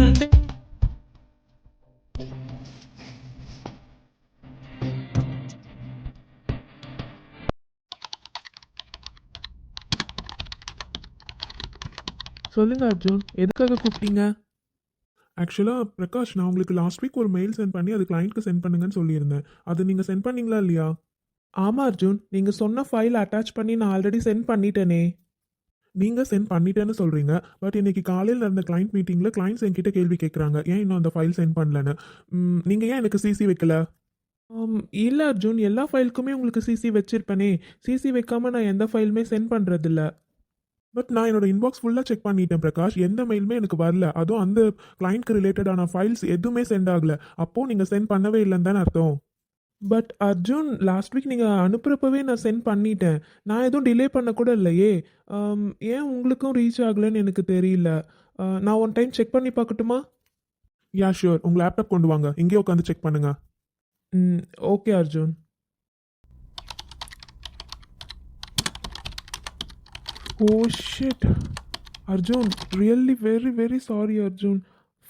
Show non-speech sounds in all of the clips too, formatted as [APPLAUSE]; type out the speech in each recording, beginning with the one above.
நன்றி சொல்லுங்க அர்ஜுன். எதுக்காக கூப்பிட்டீங்க? ஆக்சுவலாக பிரகாஷ் நான் உங்களுக்கு லாஸ்ட் வீக் ஒரு மெயில் சென்ட் பண்ணி அது கிளைண்ட்க்கு சென்ட் பண்ணுங்கன்னு சொல்லியிருந்தேன். அது நீங்கள் சென்ட் பண்ணீங்களா இல்லையா? ஆமாம் அர்ஜுன். நீங்கள் சொன்ன ஃபைல் அட்டாச் பண்ணி நான் ஆல்ரெடி சென்ட் பண்ணிட்டேனே. நீங்கள் சென்ட் பண்ணிட்டேன்னு சொல்கிறீங்க பட் இன்னைக்கு காலையில் நடந்த கிளைண்ட் மீட்டிங்கில் கிளைண்ட்ஸ் என்கிட்ட கேள்வி கேட்குறாங்க ஏன் இன்னும் அந்த ஃபைல் சென்ட் பண்ணலன்னு? நீங்கள் ஏன் எனக்கு சிசி வைக்கல? இல்லை அர்ஜுன் எல்லா ஃபைலுக்குமே உங்களுக்கு சிசி வச்சிருப்பேனே. சிசி வைக்காமல் நான் எந்த ஃபைலுமே சென்ட் பண்ணுறதில்ல பட் நான் என்னோட இன்பாக்ஸ் ஃபுல்லாக செக் பண்ணிட்டேன் பிரகாஷ். எந்த மெயிலுமே எனக்கு வரல. அதுவும் அந்த கிளைண்ட்க்கு ரிலேட்டடான ஃபைல்ஸ் எதுவுமே சென்ட் ஆகல. அப்போது நீங்கள் சென்ட் பண்ணவே இல்லைன்னு தானே அர்த்தம்? பட் அர்ஜுன் லாஸ்ட் வீக் நீங்கள் அனுப்புகிறப்பவே நான் சென்ட் பண்ணிட்டேன். நான் எதுவும் டிலே பண்ண கூட இல்லையே ஆம், ஏன் உங்களுக்கும் ரீச் ஆகலைன்னு எனக்கு தெரியல. ஆ, நான் ஒன் டைம் செக் பண்ணி பார்க்கட்டுமா? யா ஷியோர் உங்கள் லேப்டாப் கொண்டு வாங்க. இங்கேயே உட்காந்து செக் பண்ணுங்க. ம் okay Arjun oh shit Arjun really very very sorry Arjun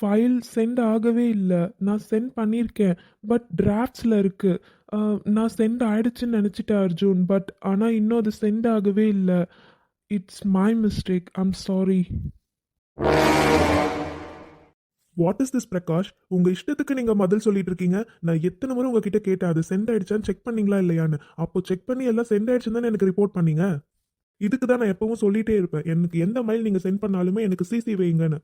file sent ஆகவே இல்லை. நான் சென்ட் பண்ணியிருக்கேன் பட் டிராஃப்ட்ஸில் இருக்குது நான் சென்ட் ஆயிடுச்சுன்னு நினச்சிட்டேன் அர்ஜுன். பட் ஆனால் இன்னும் அது சென்ட் ஆகவே இல்லை. It's my mistake I'm sorry what is this Prakash உங்கள் இஷ்டத்துக்கு நீங்கள் பதில் சொல்லிட்டு இருக்கீங்க. நான் எத்தனை முறை உங்ககிட்ட கேட்டேன். அது சென்ட் ஆயிடுச்சான்னு செக் பண்ணீங்களா இல்லையான்னு. அப்போ செக் பண்ணி எல்லாம் சென்ட் ஆயிடுச்சுன்னு தானே எனக்கு ரிப்போர்ட் பண்ணீங்க? இதுக்கு தான் நான் எப்பவும் சொல்லிட்டே இருப்பேன். எனக்கு எந்த மைல் நீங்கள் சென்ட் பண்ணாலுமே எனக்கு சிசி வைங்கன்னு.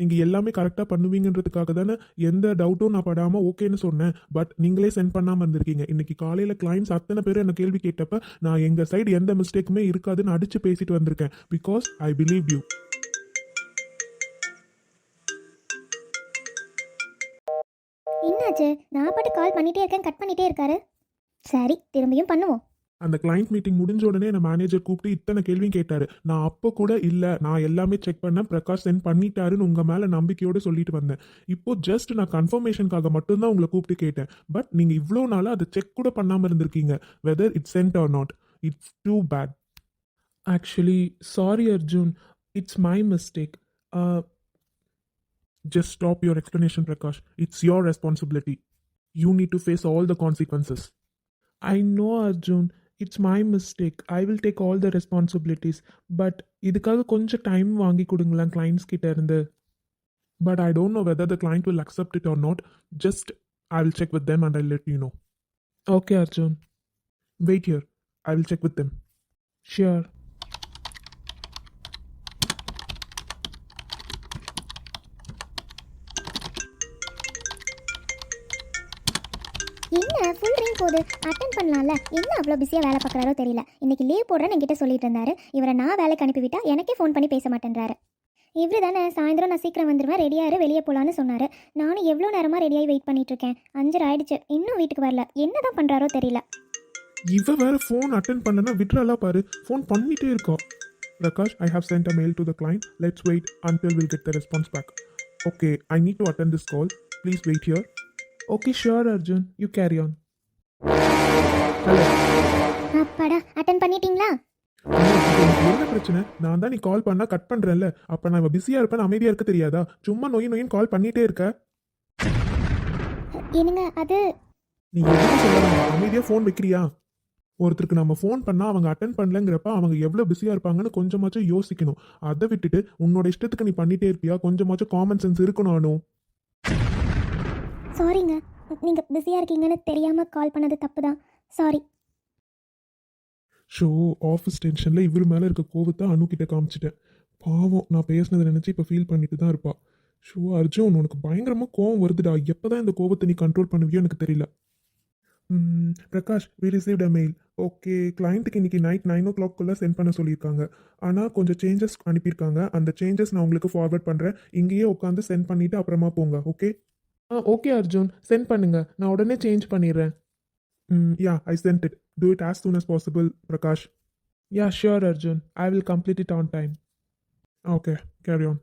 நீங்க எல்லாமே கரெக்டாக பண்ணுவீங்கன்றதுக்காக தானே எந்த டவுட்டும் நான் படாம ஓகேன்னு சொன்னேன். பட் நீங்களே சென்ட் பண்ணாம இருந்திருக்கீங்க. இன்னைக்கு காலையில கிளைண்ட்ஸ் அத்தனை பேரும் என்ன கேள்வி கேட்டப்ப நான் எங்க சைடு எந்த மிஸ்டேக்குமே இருக்காதுன்னு அடிச்சு பேசிட்டு வந்திருக்கேன். பிகாஸ் ஐ பிலீவ் யூ என்னாச்சு? நான் பாட்டு கால் பண்ணிட்டே இருக்கேன் கட் பண்ணிட்டே இருக்காரு. சரி திரும்பியும் பண்ணுவோம். அந்த கிளைண்ட் மீட்டிங் முடிஞ்ச உடனே என்ன மேனேஜர் கூப்பிட்டு இத்தனை கேள்வியும் கேட்டாரு. நான் அப்போ கூட இல்ல நான் எல்லாமே செக் பண்ணேன் பிரகாஷ் சென்ட் பண்ணிட்டாருன்னு உங்க மேல நம்பிக்கையோட சொல்லிட்டு வந்தேன். இப்போ ஜஸ்ட் நான் கன்ஃபர்மேஷனுக்காக மட்டும்தான் உங்களை கூப்பிட்டு கேட்டேன். பட் நீங்க இவ்வளோ நாளா அதை செக் கூட பண்ணாம இருந்திருக்கீங்க whether it's sent or not it's too bad actually sorry Arjun it's my mistake just stop your explanation Prakash it's your responsibility you need to face all the consequences I know Arjun it's my mistake I will take all the responsibilities but இதுக்காக கொஞ்சம் time வாங்கி கொடுங்களேன் clients கிட்ட இருந்து but I don't know whether the client will accept it or not just I will check with them and I let you know okay Arjun wait here I will check with them sure போகுது attend பண்ணலாம்ல? என்ன அவ்வளோ பிஸியாக வேலை பார்க்குறாரோ தெரியல. இன்னைக்கு leave போடுறேன்னு என்கிட்ட சொல்லிட்டு இருந்தாரு. இவரை நான் வேலைக்கு அனுப்பிவிட்டா எனக்கே ஃபோன் பண்ணி பேச மாட்டேன்றாரு. இவரு தானே சாயந்தரம் நான் சீக்கிரம் வந்துடுவேன் ரெடியாரு வெளியே போகலான்னு சொன்னார். நானும் எவ்வளோ நேரமாக ரெடியாகி வெயிட் பண்ணிட்டு இருக்கேன். அஞ்சரை ஆயிடுச்சு. இன்னும் வீட்டுக்கு வரல. என்ன தான் பண்ணுறாரோ தெரியல. இவ வேற ஃபோன் அட்டன் பண்ணனா விட்றாலா பாரு. ஃபோன் பண்ணிட்டே இருக்கா. Prakash I have sent a mail to the client let's wait until will get the response back okay I need to attend this call please wait here okay sure Arjun you carry on அப்பாடா attend பண்ணிட்டீங்களா? என்ன பிரச்சனை? நான் தான் நீ கால் பண்ணா cut பண்றேன்ல. அப்ப நான் பிஸியா இருப்பேன் அமைதியா இருக்க தெரியாதா? சும்மா நொய் நொயின்னு கால் பண்ணிட்டே இருக்க. என்னங்க அது? நீ எதுவும் சொல்ல அமைதியா ஃபோன் வைக்கிறியா? ஒருத்தருக்கு நம்ம ஃபோன் பண்ணா அவங்க அட்டன் பண்ணலங்கிறப்ப அவங்க எவ்வளவு பிஸியா இருப்பாங்கன்னு கொஞ்சமாச்சும் யோசிக்கணும். அதை விட்டுட்டு உன்னோட இஷ்டத்துக்கு நீ பண்ணிட்டே இருப்பியா? கொஞ்சமாச்சும் காமன் சென்ஸ் இருக்கணும் சாரிங்க நீங்கள் பிஸியாக இருக்கீங்கன்னு தெரியாமல் கால் பண்ணது தப்பு தான் சாரி ஷோ ஆஃபீஸ் டென்ஷனில் இவர் மேலே இருக்க கோவத்தை அனு காமிச்சிட்டேன். பாவம் நான் பேசினதை நினச்சி இப்போ ஃபீல் பண்ணிட்டு தான் இருப்பா. ஷோ அர்ஜுன் உனக்கு பயங்கரமாக கோவம் வருதுடா. எப்போ தான் இந்த கோவத்தை நீ கண்ட்ரோல் பண்ணுவியோ எனக்கு தெரியல. ம், Prakash we received a mail okay கிளைண்ட்டுக்கு இன்னைக்கு நைட் நைன் ஓ கிளாக்குள்ளே சென்ட் பண்ண சொல்லியிருக்காங்க. ஆனால் கொஞ்சம் சேஞ்சஸ் அனுப்பியிருக்காங்க. அந்த சேஞ்சஸ் நான் உங்களுக்கு ஃபார்வர்ட் பண்ணுறேன் இங்கேயே உட்காந்து சென்ட் பண்ணிவிட்டு அப்புறமா போங்க okay ah okay Arjun. Sent பண்ணுங்க. நான் உடனே சேஞ்ச் பண்ணிடுறேன். ம் yeah I sent it to it as soon as possible Prakash yeah sure Arjun I will complete it on time okay carry on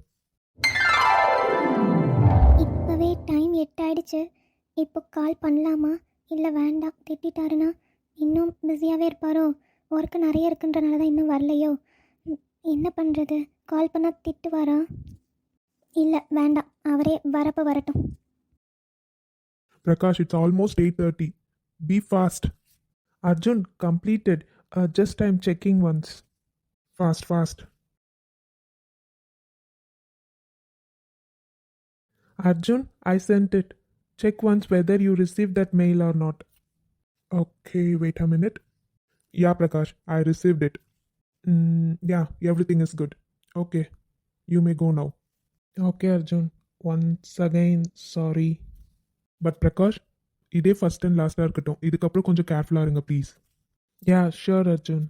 இப்போவே டைம் எட்டாயிடுச்சு. இப்போ கால் பண்ணலாமா? இல்லை வேண்டாம் திட்டாருன்னா இன்னும் பிஸியாகவே இருப்பாரோ? ஒர்க்கு நிறைய இருக்குன்றனால தான் இன்னும் வரலையோ? என்ன பண்ணுறது கால் பண்ணால் திட்டுவாரா? இல்லை வேண்டாம். அவரே வரப்போ வரட்டும். Prakash, it's almost 8.30. Be fast. Arjun, completed. Uh, just I'm checking once. Fast, fast. Arjun, I sent it. Check once whether you received that mail or not. Okay, wait a minute. Yeah, Prakash, I received it. Mm, yeah, everything is good. Okay, you may go now. Okay, Arjun. Once again, sorry. But Prakash இதே first and லாஸ்ட்டாக இருக்கட்டும். இதுக்கப்புறம் கொஞ்சம் கேர்ஃபுல்லாக இருங்க please yeah sure Arjun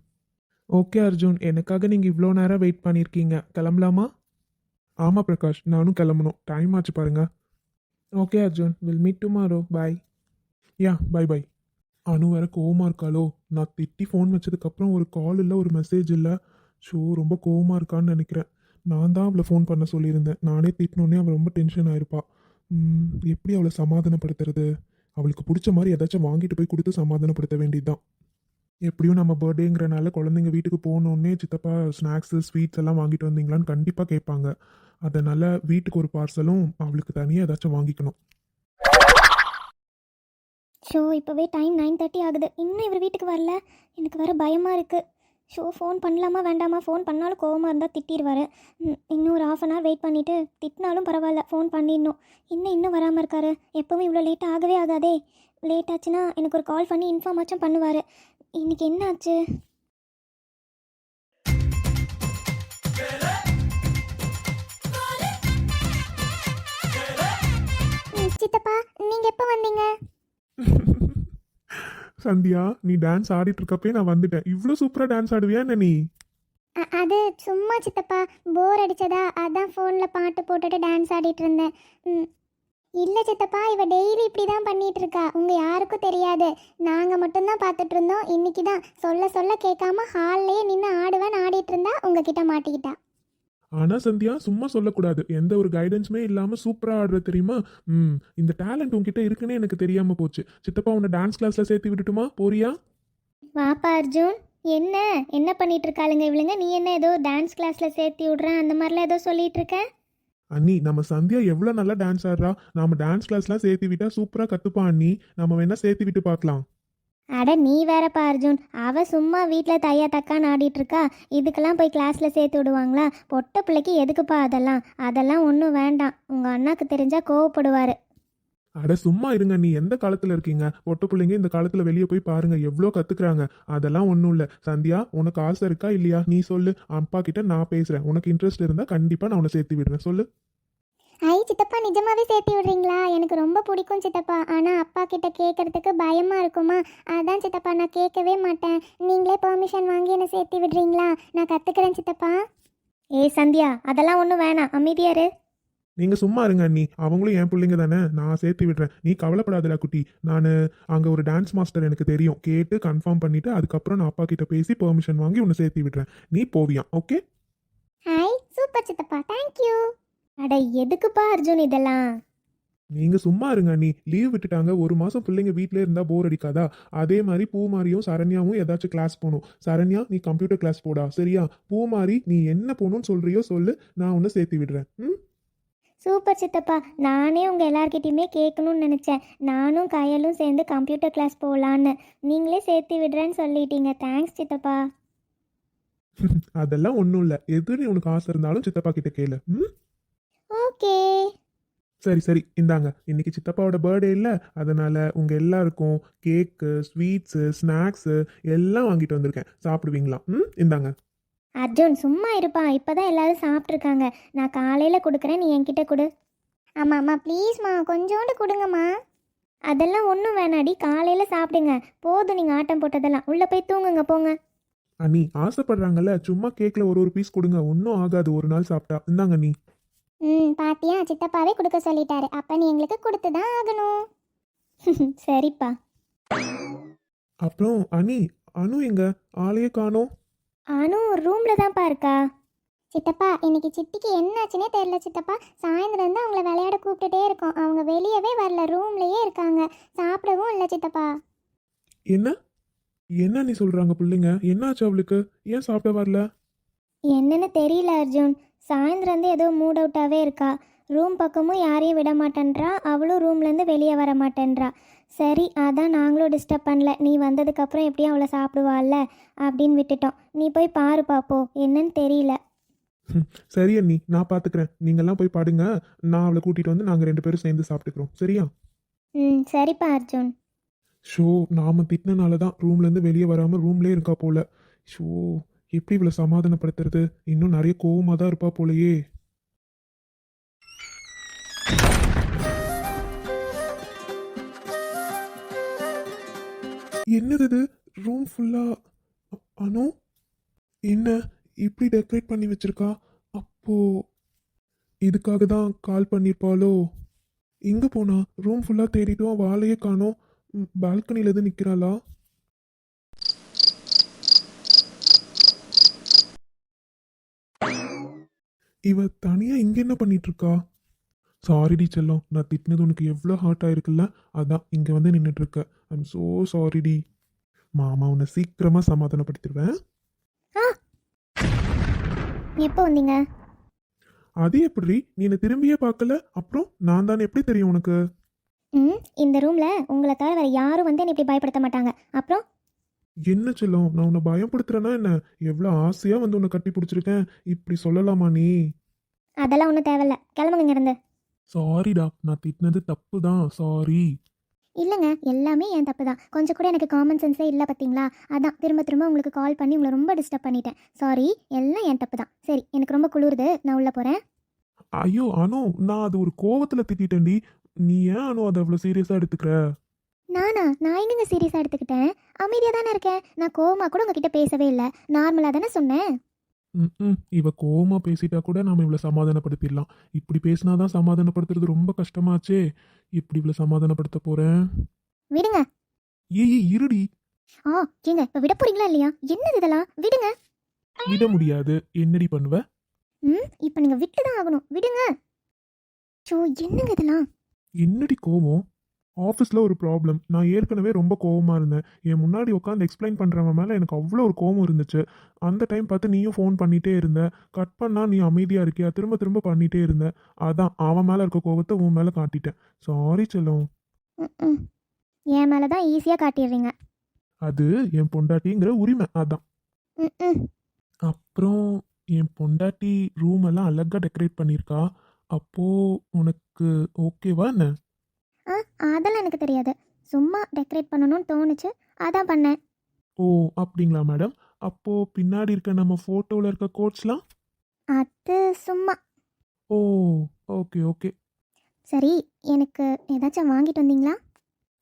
okay Arjun எனக்காக நீங்கள் இவ்வளோ நேரம் வெயிட் பண்ணியிருக்கீங்க கிளம்பலாமா? ஆமாம் பிரகாஷ் நானும் கிளம்பணும். டைம் ஆச்சு பாருங்க. Okay Arjun will meet tomorrow bye yeah bye bye Anu வேற கோவமாக இருக்காளோ? நான் திட்டி ஃபோன் வச்சதுக்கப்புறம் ஒரு கால் இல்லை ஒரு மெசேஜ் இல்லை. ஷோ ரொம்ப கோவமாக இருக்கான்னு நினைக்கிறேன். நான் தான் அவளை ஃபோன் பண்ண சொல்லியிருந்தேன். நானே திட்டினோடனே அவள் ரொம்ப டென்ஷன் ஆயிருப்பாள் எப்படி அவளை சமாதானப்படுத்துறது? அவளுக்கு பிடிச்ச மாதிரி ஏதாச்சும் வாங்கிட்டு போய் கொடுத்து சமாதானப்படுத்த வேண்டியதுதான். எப்படியும் நம்ம பர்த்டேங்கிறனால குழந்தைங்க வீட்டுக்கு போனோடனே சித்தப்பா ஸ்நாக்ஸு ஸ்வீட்ஸ் எல்லாம் வாங்கிட்டு வந்தீங்களான்னு கண்டிப்பாக கேட்பாங்க. அதனால் வீட்டுக்கு ஒரு பார்சலும் அவளுக்கு தனியாக ஏதாச்சும் வாங்கிக்கணும். ஷோ இப்போவே டைம் நைன் தேர்ட்டி ஆகுது. இன்னும் இவர் வீட்டுக்கு வரல. எனக்கு வர பயமாக இருக்குது ஷோ ஃபோன் பண்ணலாமா? வேண்டாமா? ஃபோன் பண்ணாலும் கோவமாக இருந்தால் திட்டிடுவார் இன்னும் ஒரு ஆஃப் அன் ஹவர் வெயிட் பண்ணிவிட்டு திட்டினாலும் பரவாயில்ல ஃபோன் பண்ணிடணும். இன்னும் இன்னும் வராமல் இருக்காரு. எப்போவும் இவ்வளோ லேட் ஆகவே ஆகாதே. லேட் ஆச்சுன்னா எனக்கு ஒரு கால் பண்ணி இன்ஃபார்ம் ஆச்சும் பண்ணுவார். இன்னைக்கு என்ன ஆச்சு? சித்தப்பா நீங்கள் எப்போ வந்தீங்க? [LAUGHS] சந்தியா நீ டான்ஸ் ஆடிட்டு இருக்கப்பே நான் வந்துட்டேன். இவ்வளோ சூப்பராக டான்ஸ் ஆடுவியா என்ன நீ? அ- அது சும்மா சித்தப்பா போர் அடிச்சதா? அதான் ஃபோனில் பாட்டு போட்டுட்டு டான்ஸ் ஆடிட்டு இருந்தேன் ம். இல்லை சித்தப்பா இவ டெய்லி இப்படி தான் பண்ணிட்டு இருக்கா உங்கள் யாருக்கும் தெரியாது. நாங்கள் மட்டும்தான் பார்த்துட்டு இருந்தோம் இன்னைக்கு தான் சொல்ல சொல்ல கேட்காம ஹால்லேயே நின்று ஆடுவேன் ஆடிட்டு இருந்தா உங்ககிட்ட மாட்டிக்கிட்டா. ஆனால் சந்தியா சும்மா சொல்லக்கூடாது. எந்த ஒரு கைடன்ஸுமே இல்லாமல் சூப்பராக ஆடுற தெரியுமா? ம் இந்த டேலண்ட் உன்கிட்ட இருக்குன்னே எனக்கு தெரியாமல் போச்சு. சித்தப்பா உன்னை டான்ஸ் கிளாஸில் சேர்த்து விட்டுட்டுமா போறியா? வாப்பா அர்ஜுன். என்ன? என்ன பண்ணிட்டு இருக்காளுங்க இவளுங்க? நீ என்ன ஏதோ டான்ஸ் கிளாஸில் சேர்த்து விட்றேன் அந்த மாதிரிலாம் ஏதோ சொல்லிட்டு இருக்க அண்ணி நம்ம சந்தியா எவ்வளோ நல்லா டான்ஸ் ஆடுறா. நாம டான்ஸ் கிளாஸ்லாம் சேர்த்து விட்டா சூப்பராக கற்றுப்பா அண்ணி. நம்ம வேணா சேர்த்து விட்டு பார்க்கலாம். அட நீ வேறப்பா அர்ஜுன். அவ சும்மா வீட்டில் தையா தக்கான்னு ஆடிட்டு இருக்கா இதுக்கெல்லாம் போய் கிளாஸில் சேர்த்து விடுவாங்களா? பொட்ட பிள்ளைக்கு எதுக்குப்பா அதெல்லாம்? அதெல்லாம் ஒன்றும் வேண்டாம். உங்கள் அண்ணாக்கு தெரிஞ்சா கோவப்படுவார். அட சும்மா இருங்க. நீ எந்த காலத்தில் இருக்கீங்க? பொட்ட பிள்ளைங்க இந்த காலத்தில் வெளியே போய் பாருங்க. எவ்வளோ கற்றுக்குறாங்க அதெல்லாம் ஒன்றும் இல்லை. சந்தியா உனக்கு ஆசை இருக்கா இல்லையா? நீ சொல்லு. அப்பா கிட்ட நான் பேசுகிறேன் உனக்கு இன்ட்ரெஸ்ட் இருந்தால் கண்டிப்பாக நான் உன்னை சேர்த்து விடுறேன் சொல்லு. ஐ சித்தப்பா நிஜமாவே சேர்த்து விடுறீங்களா? எனக்கு ரொம்ப பிடிக்கும் சித்தப்பா. ஆனால் அப்பா கிட்ட கேட்கறதுக்கு பயமாக இருக்குமா? அதான் சித்தப்பா நான் கேட்கவே மாட்டேன். நீங்களே பெர்மிஷன் வாங்கி என்னை சேர்த்து விடுறீங்களா? நான் கற்றுக்கிறேன் சித்தப்பா. ஏ சந்தியா அதெல்லாம் ஒன்றும் வேணாம். அமைதியாரு நீங்கள் சும்மா இருங்க அண்ணி. அவங்களும் என் பிள்ளைங்க தானே. நான் சேர்த்து விடுறேன். நீ கவலைப்படாதடா குட்டி. நான் அங்கே ஒரு டான்ஸ் மாஸ்டர் எனக்கு தெரியும். கேட்டு கன்ஃபார்ம் பண்ணிவிட்டு அதுக்கப்புறம் நான் அப்பா கிட்ட பேசி பெர்மிஷன் வாங்கி உன்னை சேர்த்து விடுறேன். நீ போவியா ஓகே ஹாய் சூப்பர் சித்தப்பா. தேங்க்யூ அட எதுக்குப்பா அர்ஜுன் இதெல்லாம்? நீங்கள் சும்மா இருங்க நீ லீவ் விட்டுட்டாங்க. ஒரு மாதம் பிள்ளைங்க வீட்டிலே இருந்தால் போர் அடிக்காதா? அதே மாதிரி பூமாரியும் சரண்யாவும் ஏதாச்சும் கிளாஸ் போகணும் சரண்யா நீ கம்ப்யூட்டர் கிளாஸ் போடா. சரியா? பூமாரி நீ என்ன போகணும்னு சொல்கிறியோ சொல்லு. நான் உன்னை சேர்த்து விடுறேன். ம்? சூப்பர் சித்தப்பா. நானே உங்கள் எல்லார்கிட்டயுமே கேட்கணும்னு நினச்சேன். நானும் கயலும் சேர்ந்து கம்ப்யூட்டர் கிளாஸ் போகலான்னு நீங்களே சேர்த்து விடுறேன்னு சொல்லிட்டீங்க. தேங்க்ஸ் சித்தப்பா. [LAUGHS] அதெல்லாம் ஒன்றும் இல்லை. எது நீ உனக்கு ஆசை இருந்தாலும் சித்தப்பா கிட்ட கேளு. ம்? ஓகே. சரி சரி. இந்தாங்க. இன்னைக்கு சித்தப்பாவோட பர்த்டே இல்லை. அதனால உங்க எல்லாருக்கும் கேக்கு ஸ்வீட்ஸு ஸ்நாக்ஸு எல்லாம் வாங்கிட்டு வந்திருக்கேன். சாப்பிடுவீங்களா? ம்? இந்தாங்க. அர்ஜுன் சும்மா இருப்பா இப்போதான் எல்லாரும் சாப்பிட்ருக்காங்க நான் காலையில் கொடுக்குறேன். நீ என்கிட்ட கொடு. ஆமாம் அம்மா ப்ளீஸ்மா கொஞ்சோண்டு கொடுங்கம்மா. அதெல்லாம் ஒன்றும் வேணாடி. காலையில் சாப்பிடுங்க. போதும் நீங்கள் ஆட்டம் போட்டதெல்லாம். உள்ளே போய் தூங்குங்க போங்க. அண்ணி ஆசைப்படுறாங்கல்ல. சும்மா கேக்ல ஒரு ஒரு பீஸ் கொடுங்க. ஒன்றும் ஆகாது. ஒரு நாள் சாப்பிட்டா. இந்தாங்க நீ ம் பாத்தியா? சித்தப்பாவே கொடுக்க சொல்லிட்டாரு. அப்போ நீ எங்களுக்கு கொடுத்து தான் ஆகணும். [LAUGHS] சரிப்பா. அப்புறம் அனி அனு எங்க? ஆளையே காணோம். அனு ரூமில் தான்ப்பா இருக்கா? சித்தப்பா இன்னைக்கு சித்திக்கு என்னாச்சுனே தெரியல சித்தப்பா. சாயந்தரம் தான் அவங்கள விளையாட கூப்பிட்டுட்டே இருக்கோம். அவங்க வெளியவே வரல ரூம்லயே இருக்காங்க. சாப்பிடவும் இல்லை சித்தப்பா. என்ன? என்ன நீ சொல்றாங்க பிள்ளைங்க? என்னாச்சு அவளுக்கு? ஏன் சாப்பிட வரல? என்னன்னு தெரியல அர்ஜுன். சாயந்தரம் ஏதோ மூட் அவுட்டாகவே இருக்கா. ரூம் பக்கமும் யாரையும் விட மாட்டேன்றா. அவளும் ரூம்லேருந்து வெளியே வர மாட்டேன்றா. சரி அதான் நாங்களும் டிஸ்டர்ப் பண்ணல. நீ வந்ததுக்கப்புறம் எப்படியும் அவளை சாப்பிடுவாள்ல அப்படின்னு விட்டுட்டோம். நீ போய் பாரு பாப்போ என்னன்னு தெரியல. சரி அண்ணி நான் பார்த்துக்கிறேன் நீங்கள்லாம் போய் பாடுங்க. நான் அவளை கூட்டிகிட்டு வந்து நாங்கள் ரெண்டு பேரும் சேர்ந்து சாப்பிட்டுக்கிறோம். சரியா? ம் சரிப்பா அர்ஜுன். ஷோ நாம திட்டினால தான் ரூம்லேருந்து வெளியே வராமல் ரூம்லேயே இருக்கா போல. ஷோ எப்படி இவளை சமாதானப்படுத்துறது இன்னும் நிறைய கோவமாக தான் இருப்பா போலயே. என்னது இது? ரூம் ஃபுல்லாக அனு? என்ன? இப்படி டெக்கரேட் பண்ணி வச்சிருக்கா? அப்போ இதுக்காக தான் கால் பண்ணியிருப்பாளோ எங்கே போனா ரூம் ஃபுல்லாக தேடிட்டோம் வாழையே காணோம். பால்கனியில் எது நிற்கிறாளா இவ தனியாக இங்கே என்ன பண்ணிட்டு இருக்கா சாரிடி செல்லம் நான் திட்டினது உனக்கு எவ்வளோ ஹர்ட் ஆயிருக்குல்ல? அதான் இங்கே வந்து நின்றுட்டு இருக்க ஐம் ஸோ சாரிடி மாமா உன்னை சீக்கிரமாக சமாதானப்படுத்திடுவேன். எப்போ வந்தீங்க? அது எப்படி நீ என்னை திரும்பியே பார்க்கல? அப்புறம் நான் தான் எப்படி தெரியும் உனக்கு? ம் இந்த ரூமில் உங்களை தவிர வேறு யாரும் வந்து என்னை இப்படி பயப்படுத்த மாட்டாங்க. அப்புறம்? என்ன செல்லம்? நான் உன்னை பயப்படுத்துறேன்னா என்ன? எவ்வளோ ஆசையாக வந்து உன்னை கட்டி பிடிச்சிருக்கேன். இப்படி சொல்லலாமா நீ? அதெல்லாம் ஒன்றும் தேவையில்ல. கிளம்புங்க இங்கேருந்து. சாரிடா நான் திட்டினது தப்பு தான் சாரி இல்லைங்க. எல்லாமே என் தப்பு தான் கொஞ்சம் கூட எனக்கு காமன் சென்ஸே இல்லை பார்த்தீங்களா அதான். திரும்ப திரும்ப உங்களுக்கு கால் பண்ணி உங்களை ரொம்ப டிஸ்டர்ப் பண்ணிட்டேன். சாரி எல்லாம் என் தப்பு தான் சரி. எனக்கு ரொம்ப குளிருது. நான் உள்ளே போகிறேன் ஐயோ அனு. நான் அது ஒரு கோவத்தில் திட்டிட்டேன்டி. நீ ஏன் அனு அதை அவ்வளோ சீரியஸாக எடுத்துக்கிற? நானா? நான் எங்கங்க சீரியஸாக எடுத்துக்கிட்டேன்? அமைதியாக தானே இருக்கேன்? நான் கோவமாக கூட உங்ககிட்ட பேசவே இல்லை. நார்மலாக தானே சொன்னேன்? ம் இவ கோவமா பேசிட்டா கூட நாம இவளை சமாதானப்படுத்திடலாம். இப்படி பேசினாதான் சமாதானப்படுத்துறது ரொம்ப கஷ்டமாச்சே. இப்படி இவளை சமாதானப்படுத்த போறேன்? விடுங்க. ஏய் ஏய், இருடி. ஆ ஏங்க இப்போ விட போறீங்களா இல்லையா? என்னது இதெல்லாம்? விடுங்க. விட முடியாது. என்னடி பண்ணுவ? ம் இப்போ நீங்கள் விட்டு தான் ஆகணும். விடுங்க. ஸோ என்னங்க இதெல்லாம்? என்னடி கோவம்? ஆஃபீஸில் ஒரு ப்ராப்ளம் நான் ஏற்கனவே ரொம்ப கோவமாக இருந்தேன். என் முன்னாடி உட்காந்து எக்ஸ்பிளைன் பண்ணுறவன் மேலே எனக்கு அவ்வளோ ஒரு கோவம் இருந்துச்சு. அந்த டைம் பார்த்து நீயும் ஃபோன் பண்ணிகிட்டே இருந்த. கட் பண்ணால் நீ அமைதியாக இருக்கியா? திரும்ப திரும்ப பண்ணிகிட்டே இருந்த. அதான் அவன் மேலே இருக்க கோவத்தை உன் மேலே காட்டிட்டேன். சாரி செல்லம். என் மேலே தான் ஈஸியாக காட்டிடுறீங்க. அது என் பொண்டாட்டிங்கிற உரிமை. அதான். அப்புறம் என் பொண்டாட்டி ரூம் எல்லாம் அழகாக டெக்கரேட் பண்ணியிருக்கா. அப்போது உனக்கு ஓகேவா என்ன? ஆ அதெல்லாம் எனக்கு தெரியாது. சும்மா டெக்கரேட் பண்ணணும்னு தோணுச்சு. அதான் பண்ணேன். ஓ அப்படிங்களா மேடம் அப்போது பின்னாடி இருக்க நம்ம ஃபோட்டோவில் இருக்க கோட்ஸ்லாம் அது சும்மா. ஓ ஓகே ஓகே சரி எனக்கு ஏதாச்சும் வாங்கிட்டு வந்தீங்களா?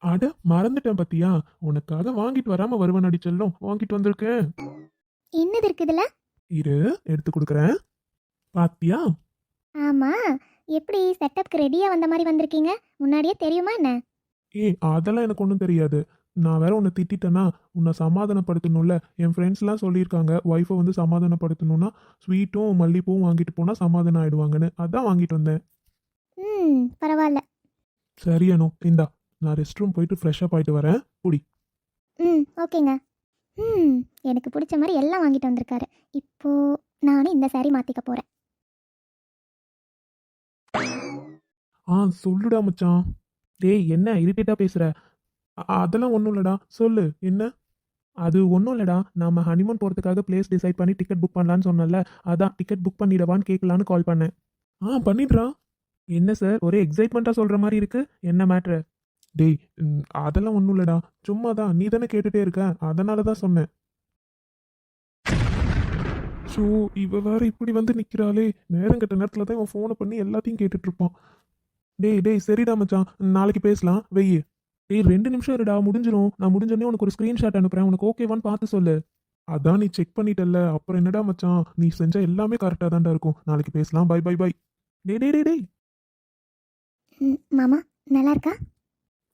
அட மறந்துட்டேன் பத்தியா. உனக்காக வாங்கிட்டு வராமல் வருவன் அடி செல்லும். வாங்கிட்டு வந்திருக்கேன். என்னது இருக்குதுல? இரு எடுத்து கொடுக்குறேன். பாத்தியா? ஆமாம் எப்படி செட்டப்க்கு ரெடியாக வந்த மாதிரி வந்திருக்கீங்க? முன்னாடியே தெரியுமா என்ன? ஏய் அதெல்லாம் எனக்கு ஒன்றும் தெரியாது. நான் வேற உன்னை திட்டிட்டேன்னா உன்னை சமாதானப்படுத்தணும்ல. என் ஃப்ரெண்ட்ஸ்லாம் சொல்லியிருக்காங்க ஒய்ஃபை வந்து சமாதானப்படுத்தணும்னா ஸ்வீட்டும் மல்லிப்பூவும் வாங்கிட்டு போனால் சமாதானம் ஆயிடுவாங்கன்னு. அதான் வாங்கிட்டு வந்தேன். ம் பரவாயில்ல. சரி அனு. இந்தா நான் ரெஸ்ட் ரூம் போயிட்டு ஃப்ரெஷ்ஷப் ஆயிட்டு வரேன். புடி ம் ஓகேங்க. ம் எனக்கு பிடிச்ச மாதிரி எல்லாம் வாங்கிட்டு வந்திருக்காரு. இப்போ நானும் இந்த saree மாற்றிக்க போகிறேன் ஆ சொல்லுடா மச்சான். டேய் என்ன இரிட்டேட்டாக பேசுகிற அதெல்லாம் ஒன்றும் இல்லைடா. சொல்லு என்ன? அது ஒன்றும் இல்லைடா. நம்ம ஹனிமூன் போகிறதுக்காக பிளேஸ் டிசைட் பண்ணி டிக்கெட் புக் பண்ணலான்னு சொன்னல அதான் டிக்கெட் புக் பண்ணிடவான்னு கேட்கலான்னு கால் பண்ணேன். ஆ பண்ணிடுறான் என்ன சார் ஒரே எக்ஸைட்மெண்ட்டாக சொல்கிற மாதிரி இருக்குது என்ன மேட்ரு டேய் அதெல்லாம் ஒன்றும் இல்லைடா. சும்மா தான் நீ தானே கேட்டுகிட்டே இருக்க. அதனால தான் சொன்னேன். ஸோ இவ வேற இப்படி வந்து நிற்கிறாளே நேரம் கட்ட நேரத்தில் தான் இவன் ஃபோனை பண்ணி எல்லாத்தையும் கேட்டுட்ருப்பான் டேய் டேய் சரிடா மச்சான். நாளைக்கு பேசலாம். வெய்யு டேய் ரெண்டு நிமிஷம் இருடா முடிஞ்சிரும். நான் முடிஞ்சோடனே உனக்கு ஒரு ஸ்க்ரீன்ஷாட் அனுப்புறேன். உனக்கு ஓகேவான்னு பார்த்து சொல்லு. அதான் நீ செக் பண்ணிட்டல்ல. அப்புறம் என்னடா மச்சான்? நீ செஞ்ச எல்லாமே கரெக்டாக தான்டா இருக்கும். நாளைக்கு பேசலாம். பை பை பை டேய் டேய் டேய் டேய். மாமா நல்லா இருக்கா?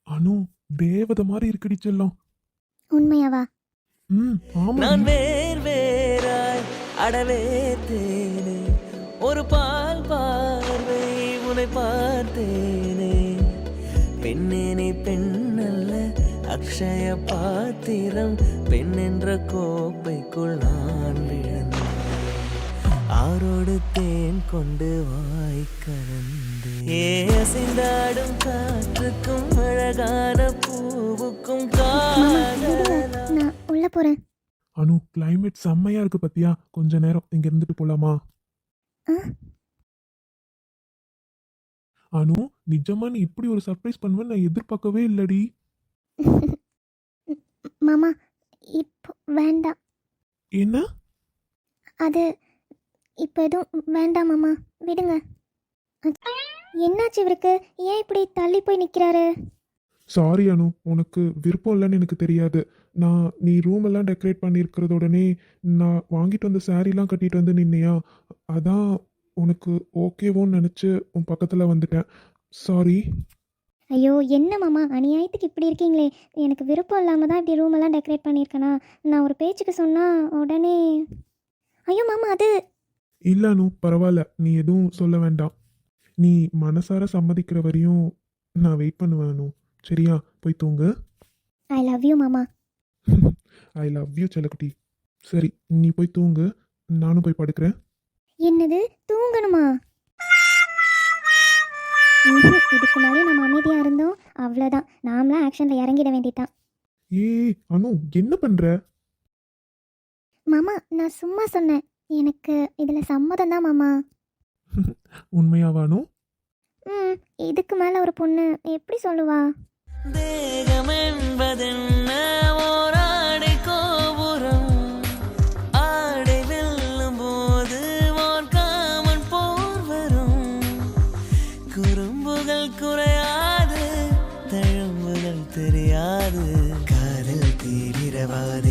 அனு தேவதை மாதிரி இருக்குடி செல்லம். உண்மையாவா? ம் ஆமா. நான் வேர் வேறாய் அடவே தேனே. ஒரு பால் பார்வை. உன்னை பார்த்தேனே. பெண்ணேனே பெண்ணல்ல அக்ஷய பாத்திரம். பெண் என்ற கோப்பைக்குள் நான் விழுந்தேன். ஆரோடு தேன் கொண்டு வாய் கலந்து அசைந்தாடும் காற்றுக்கும் அழகான பூவுக்கும் நான் உள்ள போறேன். அனு கிளைமேட் செம்மையா இருக்கு பத்தியா? கொஞ்ச நேரம் இங்க இருந்துட்டு போலாமா? அனு நிஜமா நீ இப்படி ஒரு சர்ப்ரைஸ் பண்ணுவேன்னு நான் எதிர்பார்க்கவே இல்லடி. [LAUGHS] மாமா இப்போ வேண்டாம். என்ன? அது இப்போ எதுவும் வேண்டாம் மாமா விடுங்க. என்னாச்சு இவருக்கு? ஏன் இப்படி தள்ளி போய் நிற்கிறாரு சாரி அனு உனக்கு விருப்பம் இல்லைன்னு எனக்கு தெரியாது. நான் நீ ரூம் எல்லாம் டெக்கரேட் பண்ணியிருக்கிறத உடனே நான் வாங்கிட்டு வந்த சாரீலாம் கட்டிட்டு வந்து நின்னையா? அதான் உனக்கு ஓகேவோன்னு நினச்சி உன் பக்கத்தில் வந்துட்டேன். சாரி ஐயோ என்ன மாமா? அநியாயத்துக்கு இப்படி இருக்கீங்களே. எனக்கு விருப்பம் இல்லாமல் தான் இப்படி ரூம் எல்லாம் டெக்கரேட் பண்ணியிருக்கேனா? நான் ஒரு பேச்சுக்கு சொன்னால் உடனே ஐயோ மாமா அது இல்லை அனு பரவாயில்ல. நீ எதுவும் சொல்ல வேண்டாம். நீ மனசார சம்மதிக்கிற வரையும் நான் வெயிட் பண்ணுவேன் அனு. சரியா? போய் தூங்கு. ஐ லவ் யூ மாமா. ஐ லவ் யூ செல்லக்குட்டி. சரி நீ போய் தூங்கு. நானும் போய் படுக்கிறேன். என்னது? தூங்கணுமா? இதுக்கு மேலே நம்ம அமைதியாக இருந்தோம். அவ்வளோதான் நாமளாம் ஆக்ஷனில் இறங்கிட வேண்டியதான் ஏய் அனு என்ன பண்ணுற மாமா நான் சும்மா சொன்னேன். எனக்கு இதில் சம்மதம் தான் மாமா. [LAUGHS] உண்மையாவா அனு? ம் இதுக்கு மேலே ஒரு பொண்ணு எப்படி சொல்லுவா? தேகம் என்பதென்ன te